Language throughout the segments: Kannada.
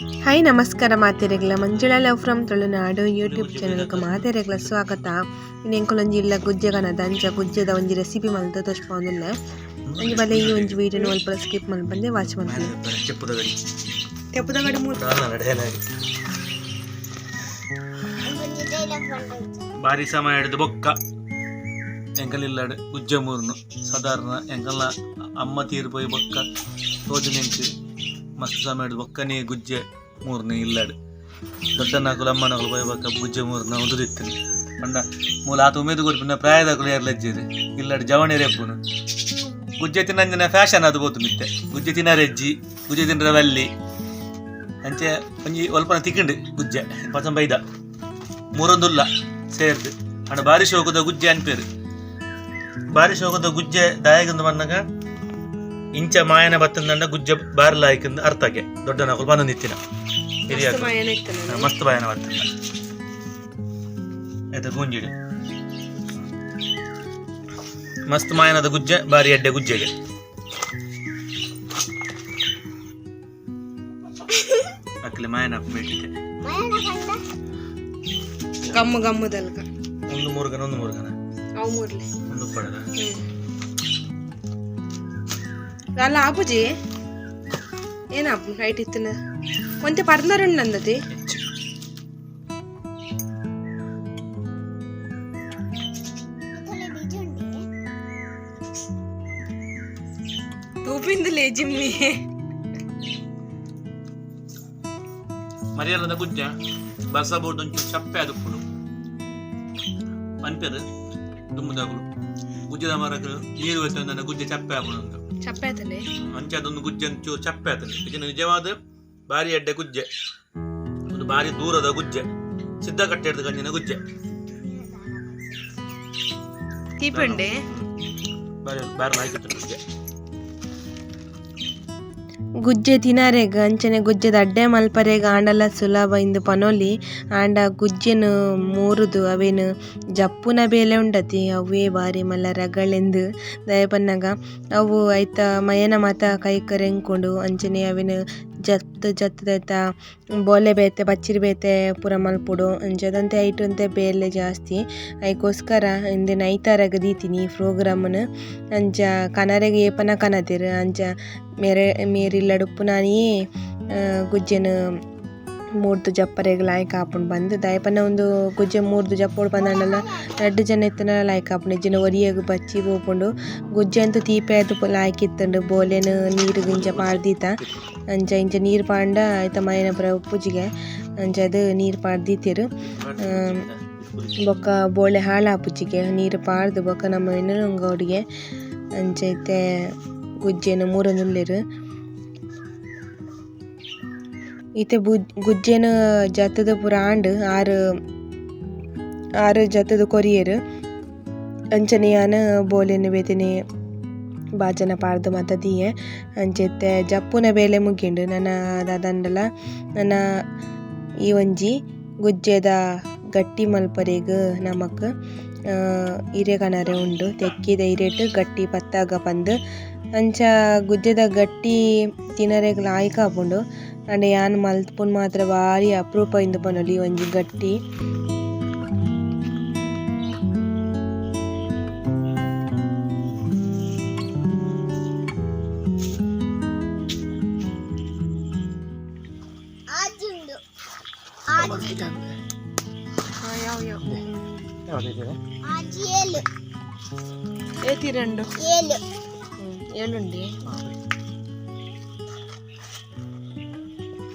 ಹಾಯ್ ನಮಸ್ಕಾರ ಮಾತೆರೆಗ್ಲ Manjula love from Tulunadu YouTube ಚಾನಲ್ಗೆ ಮಾತೆರೆಗಳ ಸ್ವಾಗತ. ಇನ್ನೆಂಕೊಳೊಂಜಿ ಇಲ್ಲ ಗುಜ್ಜಗನದ ಅಂಚ ಗುಜ್ಜದ ಒಂಜಿ ರೆಸಿಪಿ ಮಲ್ತ ತೋರಿಸ್ಕೊಂಡೆ ಒಂಜಿ ಬಲೆ ಈ ಒಂಜಿ ವೀಡಿಯೋನ ಒಲ್ಪ ಸ್ಕಿಪ್ ಮಾಡ್ಬಂದೆ ವಾಚ್ ಮಾಡ್ತೀನಿ ತೆಪ್ಪದ ಗಡಿ ಬಾರಿ ಸಮಯ ಹಿಡಿದು ಬೊಕ್ಕ. ಇಲ್ಲಡ್ ಗುಜ್ಜ ಮೂರ್ನು ಸಾಧಾರಣ ಎಂಕಲ್ಲ ಅಮ್ಮ ತೀರ್ಪೋಯಿ ಬೊಕ್ಕ. ತೋಜನೆಂಚು ಮಸ್ತ್ ಸಮಯ ಒಕ್ಕನಿ ಗುಜ್ಜೆ ಮೂರ್ನೆ ಇಲ್ಲಡ್. ದೊಡ್ಡ ನಾಕುಲು ಅಮ್ಮ ನಾಕುಲು ಬೈಬಾಕ ಗುಜ್ಜೆ ಮೂರ್ನ ಉದುರಿತ್ತೀನಿ. ಪಂಡ ಮೂಲ ಆತ ಉಮೇದು ಕೊಡ್ಪಿನ ಪ್ರಾಯದಾಕುಲು ಲಜ್ಜಿದೆ ಇಲ್ಲಡ್ ಜವಣಿ ರೇಪುನು. ಗುಜ್ಜೆ ತಿನ್ನಂಜಿನ ಫ್ಯಾಷನ್ ಅದು ಬೋತು ಮಿತ್ತೆ. ಗುಜ್ಜೆ ತಿನ್ನರೆಜ್ಜಿ ಗುಜ್ಜೆ ತಿನ್ನರ ವಲ್ಲಿ ಅಂಚೆ ಒಂಜಿ ಒಲ್ಪನ ತಿಕ್ಕಂಡು ಗುಜ್ಜೆ, ಪಸಂ ಬೈದ. ಮೂರೊಂದುಲ್ಲ ಸೇರ್ದು. ಅಣ್ಣ ಬಾರಿ ಶೋಕದ ಗುಜ್ಜೆ ಅನ್ಪೇರು. ಬಾರಿ ಶೋಕದ ಗುಜ್ಜೆ ದಾಯಗಂದು ಬಂದಾಗ ಇಂಚ ಮಾಯನ ಬತ್ತಂದಂಡ ಗುಜ್ಜ ಬಾರಿ ಲಾಯ್ಕಂದು ಅರ್ಥಕ್ಕೆ. ದೊಡ್ಡ ನಾಕುಲು ಬಂದು ನಿತ್ತಿನ. ಹಿರಿಯ ಮಾಯನ ಮಸ್ತ್ ಬಾಯನ ಬತ್ತಂದ ಗುಂಜಿಡಿ ಗುಂಜಿಡು. ಮಸ್ತ್ ಮಾಯನದ ಗುಜ್ಜೆ ಬಾರಿ ಅಡ್ಡೆ ಗುಜ್ಜೆಗೆ. ಅಕ್ಲೆ ಮಾಯನ ಬೇಕಿದೆ ಗಮ್ಮು ಗಮ್ಮದಲ್ಕ ಒಂದು ಮೂರ್ಗನ ಒಂದು ಮೂರ್ಗನ. ಅವು ಮೂರ್ಲಿ. ಒಂದು ಪಡಗ ಅಲ್ಲ ಆಪುಜಿ ಏನಾಪು ಹೈಟ್ ಇತ್ತನ ಒಂತೆ ಪರ್ನರುಂಡು ನಂದತಿ ತೂಪಿಂದಲೇ ಜಿಮ್ಮಿ ಮರಿಯಲ್ಲದ ಗುಜ್ಜ ಬಸ ಬೋರ್ಡ್ ಒಂಚೂರು ಚಪ್ಪೆ ಅದು ಪುಡು ಪಂಪೆದು ದುಮ್ಮದಾಗುಲು ಗುಜ್ಜದ ಮರಗಳು ನೀರು ಹೋಯ್ತು ನನ್ನ ಗುಜ್ಜೆ ಚಪ್ಪೆ ಆಗುದು ಅಂತ ಚಪ್ಪೆ ಆತಲೆ ಅಂಚೆ ಅದೊಂದು ಗುಜ್ಜೆ ಒಂಚೂರು ಚಪ್ಪೆ ಆತದೆ ಇದನ್ನು ನಿಜವಾದ ಬಾರಿ ಎಡ್ಡೆ ಗುಜ್ಜೆ ಒಂದು ಬಾರಿ ದೂರದ ಗುಜ್ಜೆ ಸಿದ್ಧ ಕಟ್ಟೆ ಹಿಡಿದ ಗಂಜಿನ ಗುಜ್ಜೆ ತೀಪುಂಡೆ ಬಾರಿ ಬಾರಿ ಲಾಯ್ಕಿತ್ತು ಗುಜ್ಜೆ ಗುಜ್ಜೆ ತಿನಾರೆಗ್, ಅಂಚನೆ ಗುಜ್ಜೆದ ಅಡ್ಡೆ ಮಲ್ಪರೇಗ, ಆಂಡಲ ಸುಲಭ ಇಂದು ಪನೋಲಿ. ಆಂಡ ಗುಜ್ಜೆನು ಮೂರುದು, ಅವೇನು ಜಪ್ಪುನ ಬೇಲೆ ಉಂಡತಿ ಅವೇ ಬಾರಿ ಮಲ್ಲ ರಗಳೆಂದು ದಯಪನ್ನಗ, ಅವು ಐತ ಮಯನ ಮಾತ ಕೈ ಕರೆಂಕೊಂಡು ಅಂಚನೆ ಅವೇನು ಜತ್ ಜತ್ತದೈತ ಬೊಲೆ ಬೇತೆ, ಬಚ್ಚಿರ್ ಬೇತೆ, ಪೂರ ಮಲ್ಪುಡು. ಐಟ್ ಐಟಂತೆ ಬೇಲೆ ಜಾಸ್ತಿ. ಐಕೋಸ್ಕರ ಇಂದು ಈ ಪ್ರೋಗ್ರಾಮ್ ಪ್ರೋಗ್ರಾಮ್ನ ಅಂಚ ಕನರೆಗ್ ಏಪನ ಕನತೆರ್ ಅಂಚ ಮೇರೆ ಮೇರಿಲ್ಲಡು ಪುನಾನಿ ಗುಜ್ಜೆನು ಮೂರ್ದು ಜಪ್ಪರೆಗ್ ಲಾಯ್ಕ್ ಆಪುಂಡು ದಾಯೆ ದಯಪನ ಒಂದು ಗುಜ್ಜೆ ಮೂರ್ದು ಜಪ್ಪೋಡು ಪಂದಾಂಡಲ ರಡ್ಡ್ ಜನ ಇತ್ತನ ಲಾಯ್ಕ್ ಆಪುಂಡು ಜನ ಒರಿಯಗ್ ಬಚ್ಚಿ ಪೋಪುಂಡು ಗೊಜ್ಜೆ ಅಂತೂ ತೀಪೆ ಅದು ಲಾಯ್ಕ್ ಇತ್ತಂಡು ಬೋಲೆನು ನೀರು ಇಂಚ ಪಾಡ್ದೀತ. ಅಂಚ ಇಂಚ ನೀರ್ ಪಾಂಡ ಐತ ಮೈನ ಪುರ ಉಪ್ಪುಜಿಗೆ ಅಂಚ ಅದು ನೀರು ಪಾಡ್ದೀತಿರು. ಬೊಕ್ಕ ಬೋಳೆ ಹಾಳಾಪುಜಿಗೆ ನೀರು ಪಾಡ್ದು ಬೊಕ್ಕ ನಮ್ಮ ಇನ್ನೊಂಗೊಡಿಗೆ ಅಂಚ ಇತ್ತೆ ಗೊಜ್ಜೆನ್ ಮೂರೊಂದುಲ್ಲೆರು ಬುಜ್ ಗುಜ್ಜೆನ ಜತ್ತದ ಪೂರ ಆಂಡ್ ಆರ್, ಆರು ಜತ್ತದ ಅಂಚನೆ ಯಾನ್ ಬೋಲೆನ ಬೇತೆನೆ ಬಾಜನ ಪಾರ್ದ ಮತ್ತ ದೀಯೆ. ಅಂಚೆತ್ತೆ ಜಪ್ಪುನ ಬೇಲೆ ಮುಗಿಂಡು ನನ್ನ ದಾದಂಡಲ. ನನ್ನ ಈ ಒಂಜಿ ಗುಜ್ಜೆದ ಗಟ್ಟಿ ಮಲ್ಪರೆಗ್ ನಮಕ್ ಹಿರೇಕಣರೆ ಉಂಡು. ತೆಕ್ಕಿದ ಹಿರೇಟ್ ಗಟ್ಟಿ ಪತ್ತಾಗ ಪಂದ್. ಅಂಚ ಗುಜ್ಜೆದ ಗಟ್ಟಿ ತಿನ್ನರೆಗ್ ಲಾಯ್ಕ ಆಪುಂಡು ಅಂಡ್ ಯಾನ್ ಮಲ್ಪುನ್ ಮಾತ್ರ ಬಾರಿ ಅಪರೂಪ ಇಂದು ಪನೊಲಿ ಒಂಜಿ ಗಟ್ಟಿ ఏతి రెండు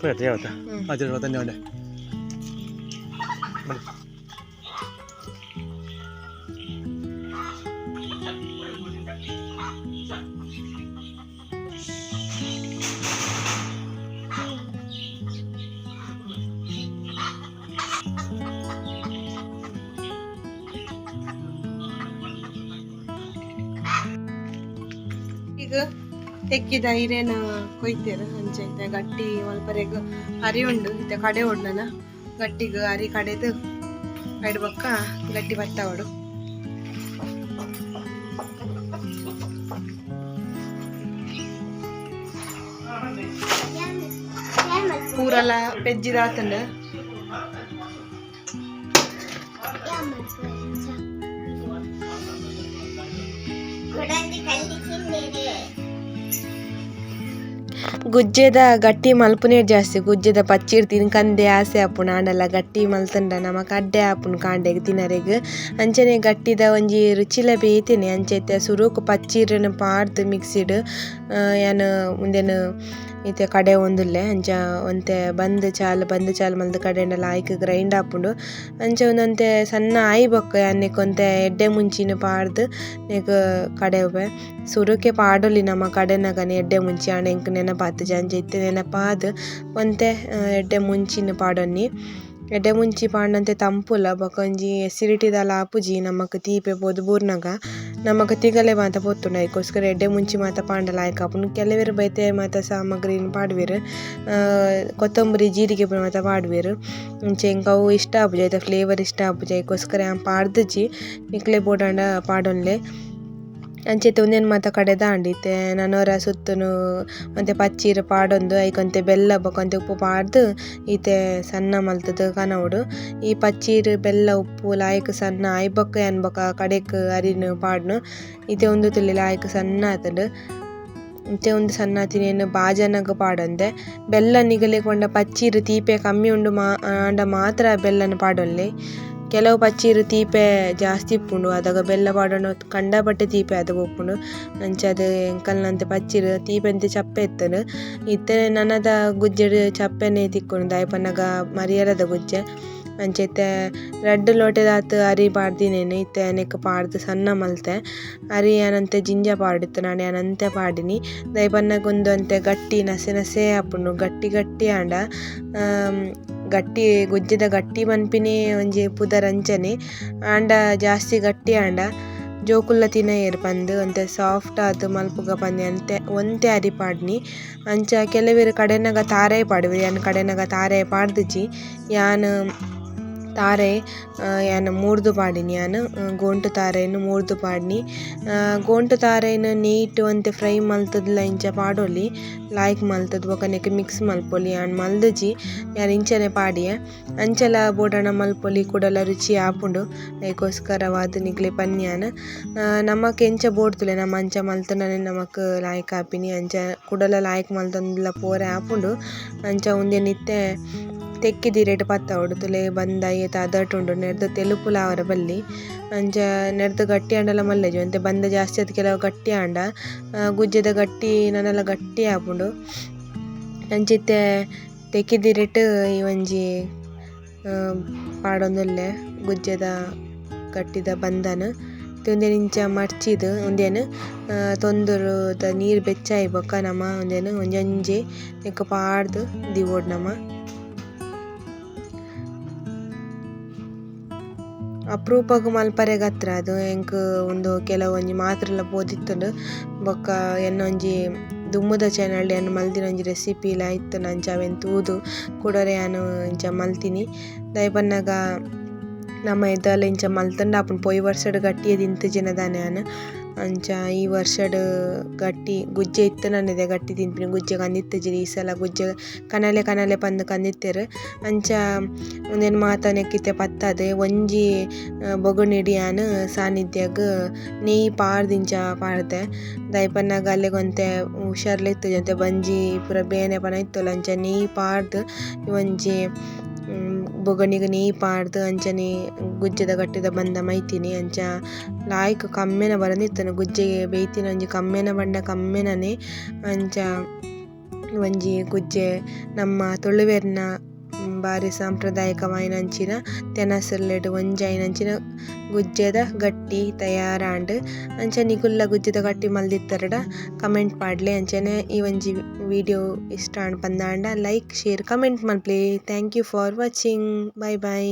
ഇരട്ടയാവട്ടെ ആ ചെറുപ്പം തന്നെ വേണ്ടേ ഇത് ತೆಕ್ಕಿದ ಹಿರೇನ ಕೊಯ್ತೇರ ಅಂಚೈತೆ ಗಟ್ಟಿ ಮಲ್ಪರೆಗ್ ಹರಿ ಉಂಡು, ಇತ್ತೆ ಕಡೆ ಉಂಡನ ಗಟ್ಟಿಗ್ ಹರಿ ಕಡೆದು ಬಕ್ಕ ಗಟ್ಟಿ ಬತ್ತಾವಡು ಊರಲ್ಲ ಕೂರಲ ಪೆಜ್ಜಿದಾತಂಡು ಕಲ್ಲಿ ಗುಜ್ಜೆದ ಗಟ್ಟಿ ಮಲ್ಪುನೇ ಜಾಸ್ತಿ, ಗುಜ್ಜೆದ ಪಚ್ಚಿರ್ ತಿನ್ಕಂದೆ ಆಸೆ ಆಪುನ ಆಂಡಲ ಗಟ್ಟಿ ಮಲ್ತಂಡ ನಮಕ್ ಅಡ್ಡೆ ಆಪುನ್ ಕಾಂಡೆಗ್ ತಿನರೆಗ್. ಅಂಚನೆ ಗಟ್ಟಿದ ಒಂಜಿ ರುಚಿಲ ಬೇತೆನೆ ಅಂಚೈತೆ ಸುರುಕು ಪಚ್ಚಿರ್ನ್ ಪಾಡ್ದ್ ಮಿಕ್ಸಿಡ್ ಯಾನ್ ಉಂದೆನ್ ಇತ್ತೆ ಕಡೆ ಒಂದುಲ್ಲೆ, ಅಂಚ ಒಂತೆ ಬಂದ್ ಚಾಲ್ ಬಂದ್ ಚಾಲ್ ಮಲ್ತ್ ಕಡೆಂಡ ಲಾಯ್ಕ್ ಗ್ರೈಂಡ್ ಆಪುಂಡು ಅಂಚ ಉಂದೊಂತೆ ಸಣ್ಣ ಆಯಿ ಬೊಕ್ಕ ಯಾನ್ನೆಕ್ ಒಂತೆ ಎಡ್ಡೆ ಮುಂಚಿನ ಪಾಡ್ದ್ ನೆಕ್ ಕಡೆ ಉಪ್ಪೆ ಸುರುಕೆ ಪಾಡೊಲಿ ನಮ ಕಡೆನಗನೆ ಎಡ್ಡೆ ಮುಂಚಿ ಆಂಡ ಎಂಕ್ ನೆನಪಾತ್ ಅಂಚ ಇತ್ತೆ ನೆನಪಾದ್ ಒಂತೆ ಎಡ್ಡೆ ಮುಂಚಿನ ಪಾಡೊನ್ನಿ. ಎಡ್ಡೆ ಮುಂಚಿ ಪಾಂಡಂತೆ ತಂಪುಲ ಬೊಕೊಂಜಿ ಎಸಿಡಿಟಿ ಆಪುಜಿ ನಮಕ್ ತೀಪೆ ಬೋದು ಬೂರ್ನಗ. ನಮಕ್ ತಿಗಲೆ ಮಾತ ಪೊತ್ತುಂಡ ಅದಕ್ಕೋಸ್ಕರ ಎಡ್ಡೆ ಮುಂಚಿ ಮಾತ ಪಾಂಡ ಲಾಯ್ಕ್ ಆಪುಂಡು ಕೆಲವೆರ್ ಬೈತೆ ಮಾತ ಸಾಮಗ್ರಿನ್ ಪಾಡ್ವೆರ್ ಕೊತ್ತಂಬರಿ ಜೀರಿಗೆ ಮಾತ ಪಾಡ್ವೆರ್. ಇಂಚೆ ಎಂಕ್ ಅವು ಇಷ್ಟ ಆಪುಜ ಐತ ಫ್ಲೇವರ್ ಇಷ್ಟ ಆಪುಜಿ ಅದಕ್ಕೋಸ್ಕರ ಆನ್ ಪಾಡ್ದಿಜಿ ನಿಕ್ಲೆ ಬೋಡಾಂಡ ಪಾಡೊನ್ಲೆ ಅಂಚೆತೆ ಉಂದೆನ್ ಮಾತ ಕಡೆ ದಾಂಡಿತ್ತೆ ನನೊರ ಸುತ್ತುನು ಒಂತೆ ಪಚ್ಚೀರ್ ಪಾಡೊಂದು ಐಕೊಂತೆ ಬೆಲ್ಲ ಬೊಕೊಂತೆ ಉಪ್ಪು ಪಾಡ್ದ್ ಈತೆ ಸಣ್ಣ ಮಲ್ತದ ಕನವುಡು. ಈ ಪಚ್ಚೀರ್, ಬೆಲ್ಲ, ಉಪ್ಪು, ಲಾಯ್ಕ್ ಸಣ್ಣ ಆಯ್ ಬೊಕ ಯಾನ್ ಬೊಕ ಕಡೆಕ್ ಅರಿನ್ ಪಾಡ್ನು. ಈತೆ ಉಂದು ತುಲಿ ಲಾಯ್ಕ್ ಸಣ್ಣ ಆತುಂಡು. ಇಂತೆ ಉಂದು ಸಣ್ಣ ತಿನೇನು ಬಾಜನಗ ಪಾಡೊಂದೆ. ಬೆಲ್ಲ ನಿಗಲೆಗೊಂಡ ಪಚ್ಚೀರ್, ತೀಪೆ ಕಮ್ಮಿ ಉಂಡು ಮಾ, ಆಂಡ ಮಾತ್ರ ಬೆಲ್ಲನ ಪಾಡೊನ್ಲೆ ಕೆಲವು ಪಚ್ಚಿರು ತೀಪೆ ಜಾಸ್ತಿ ಇಪ್ಪುಂಡು ಅದಾಗ ಬೆಲ್ಲ ಪಾಡೋಣ ಕಂಡ ಬಟ್ಟೆ ತೀಪೆ ಆದ್ ಪೋಪುಂಡು ಅಂಚಾದ್ ಎಂಕಲ್ನಂತೆ ಪಚ್ಚಿರು ತೀಪೆ ಅಂತ ಚಪ್ಪೆ ಇತ್ತುಂಡು ಇತ್ತೆ ನನದ ಗುಜ್ಜೆಡ್ ಚಪ್ಪೆನೆ ತಿಕ್ಕುಂಡು. ದಾಯಪನ್ನಗ ಮರಿಯರದ ಗುಜ್ಜೆ. ಅಂಚೆತೆ ರಡ್ಡ್ ಲೋಟೆದಾತ್ ಅರಿ ಪಾಡ್ದಿನೇನು. ಇತ್ತೆ ನೆಕ್ ಪಾಡ್ದ್ ಸಣ್ಣ ಮಲ್ತೆ. ಅರಿ ಯಾನಂತೆ ಜಿಂಜ ಪಾಡಿತ್ತು. ನಾನು ಯಾನಂತೆ ಪಾಡಿನಿ. ದಾಯಪನ್ನಗ ಉಂದು ಅಂತೆ ಗಟ್ಟಿ ನಸೆ ನಸೆ ಆಪುಂಡು. ಗಟ್ಟಿ ಗಟ್ಟಿ ಆಂಡ. ಗಟ್ಟಿ ಗೊಜ್ಜದ ಗಟ್ಟಿ ಮನ್ಪಿನಿ ಒಂಜಿ ಪುದರ್ ಅಂಚನೆ ಆಂಡ ಜಾಸ್ತಿ ಗಟ್ಟಿ ಆಂಡ ಜೋಕುಲ್ಲ ತಿನಯೆರ್ ಪಂದ್ ಒಂತೆ ಸಾಫ್ಟ್ ಆದ್ ಮಲ್ಪುಗ ಪಂದ್ ಅಂತೆ ಒಂತೆ ಅರಿ ಪಾಡ್ನಿ. ಅಂಚ ಕೆಲವೆರ್ ಕಡೆನಗ ತಾರೆ ಪಾಡ್ವೆರ್ ಯಾನ್ ಕಡೆನಗ ತಾರೆ ಪಾಡ್ದಿಜಿ ಯಾನ್ ತಾರೆ ಯಾನ್ ಮೂರ್ದು ಪಾಡಿನಿ ಯಾನ್ ಗೋಂಟು ತಾರೆನ್ ಮೂರ್ದು ಪಾಡ್ನಿ. ಗೋಂಟು ತಾರೆನ್ ನೀಟ್ ಒಂತೆ ಫ್ರೈ ಮಲ್ತುದುಲ ಇಂಚ ಪಾಡೊಲಿ, ಲಾಯ್ಕ್ ಮಲ್ತುದು ಬೊಕ ಮಿಕ್ಸ್ ಮಲ್ಪೊಲಿ ಯಾನ್ ಮಲ್ದಜಿ, ಯಾನ್ ಇಂಚನೆ ಪಾಡಿಯ. ಅಂಚಲ ಬೋಡಣ ಮಲ್ಪೊಲಿ ಕುಡಲ ರುಚಿ ಆಪುಂಡು ಐಕೋಸ್ಕರವಾದ್ ನಿಕ್ಲೆ ಪನ್ಯಾನ್ ನಮಕ್ ಎಂಚ ಬೋಡ್ತುಲೆ ನಮ್ಮ ಅಂಚ ಮಲ್ತುಂಡನೆ ನಮಕ್ ಲಾಯ್ಕ್ ಆಪಿನಿ. ಅಂಚ ಕುಡಲ ಲಾಯ್ಕ್ ಮಲ್ತೊಂದುಲ ಪೋರೆ ಆಪುಂಡು, ಅಂಚ ಉಂದೆ ನಿತ್ತೆ ರೇಟ್ ಪತ್ತ ಉಡುತುಲೆ ಬಂದ ಏತ ಅದಟ್ ಉಂಡು. ನೆರ್ದ ತೆಲುಪುಲ ಅವರ ಬಲ್ಲಿ ಅಂಚ ನೆರ್ದ್ ಗಟ್ಟಿ ಆಂಡಲ ಮಲ್ಲೆಜಿ. ಅಂತೆ ಬಂದ ಜಾಸ್ತಿ ಆದ್ ಕೆಲವು ಗಟ್ಟಿ ಆಂಡ. ಗುಜ್ಜದ ಗಟ್ಟಿ ನನ್ನೆಲ್ಲ ಗಟ್ಟಿ ಆಪುಂಡು. ಅಂಚಿತ್ತೆ ತೆಕ್ಕಿದಿ ರೇಟ್ ಈ ಒಂಜಿ ಪಾಡೊಂದುಲ್ಲೆ ಗುಜ್ಜದ ಗಟ್ಟಿದ ಬಂದನ್. ಉಂದೆನ್ ಇಂಚ ಮರ್ಚಿದು ಉಂದೆನ್ ತೊಂದರು ನೀರು ಬೆಚ್ಚಾಯಿ ಬೊಕ ನಮ ಉಂದೆನ್. ಒಂಜೊಂಜೆ ನೆಕ್ಕ ಪಾಡ್ದ್ ದಿವೊಡ್ ನಮ. ಅಪರೂಪಗ್ ಮಲ್ಪರೆ ಗತ್ರ ಅದು ಎಂಕ್ ಉಂದು ಕೆಲವೊಂಜಿ ಮಾತ್ರಲ ಪೋದಿತ್ತುಂಡು ಬೊಕ್ಕ ಎನ್ನೊಂಜಿ ದುಮ್ಮುದ ಚಾನಲ್ ಯಾನ್ ಮಲ್ತಿನ ಒಂಜಿ ರೆಸಿಪಿಲ ಇತ್ತು ಅಂಚ ಅವೆನ್ ತೂದು ಕುಡರೆ ಯಾನ್ ಇಂಚ ಮಲ್ತಿನಿ. ದಾಯೆ ಪನ್ನಗ ನಮ ಇಂಚ ಮಲ್ತಂಡ ಆಪುಂಡು ಪೊಯಿ ವರ್ಷಡ್ ಗಟ್ಟಿಯೇ ದಿಂತ ದಾನೆ ಯಾನ್ ಅಂಚ ಈ ವರ್ಷಡ್ ಗಟ್ಟಿ ಗುಜ್ಜೆ ಇತ್ತು ನನ್ನದೆ ಗಟ್ಟಿ ತಿನ್ಪಿನಿ ಗುಜ್ಜೆ ಕಂದಿತ್ತಜಿರಿ ಈ ಸಲ ಗುಜ್ಜೆ ಕನಲೆ ಕನಲೆ ಪಂದ್ ಕಂದಿತ್ತೆರ್. ಅಂಚ ಉಂದೆನ್ ಮಾತ ನೆಕ್ಕಿತ್ತೆ ಪತ್ತದೆ. ಒಂಜಿ ಆ, ಬೊಗಣಿಡಿ ನೀ ನೆಯ್ಯಿ ಪಾಡ್ದಿಂಚ ಪಾಡ್ದೆ. ದಾಯೆ ಪನ್ನಗ ಹುಷಾರ್ಲಿತ್ತು ಅಂತೆ ಬಂಜಿ ಪೂರ ಬೇನೆ ಪನ ಇತ್ತುಲ ಅಂಚ ನೀ ಪಾಡ್ದ್ ಒಂಜಿ ಬೊಗಣಿಗ್ ನೀ ಪಾಡ್ದ್ ಅಂಚನೆ ಗುಜ್ಜದ ಕಟ್ಟಿದ ಬಂದ ಮೈತಿನಿ, ಅಂಚ ಲಾಯ್ಕ್ ಕಮ್ಮೆನ ಬರಂದಿತ್ತನು ಗುಜ್ಜೆ ಬೇಯ್ತಿನ ಒಂಜಿ ಕಮ್ಮೆನ ಪಂಡ ಕಮ್ಮೆನನೆ, ಅಂಚ ಒಂಜಿ ಗುಜ್ಜೆ ನಮ್ಮ ತುಳುವೆರ್ನ ಬಾರಿ ಸಾಂಪ್ರದಾಯಿಕವಾಯಿನಂಚಿನ ತೆನಸುರ್ಲೆಡ್ ಒಂಜಾಯಿನಂಚಿನ ಗುಜ್ಜದ ಗಟ್ಟಿ ತಯಾರಾಂಡ್ ಅಂಚ ನಿಕುಲ್ಲ ಗುಜ್ಜೆದ ಗಟ್ಟಿ ಮಲ್ದಿತ್ತರಡ. ಕಮೆಂಟ್ ಪಾಡ್ಲೆ ಅಂಚನೆ ಈ ಒಂಜಿ ವಿಡಿಯೋ ಇಷ್ಟ ಆಂಡ್ ಪಂದಾಂಡ. Like, share, comment ಮಲ್ಪ್ಲೇ. Thank you for watching. Bye bye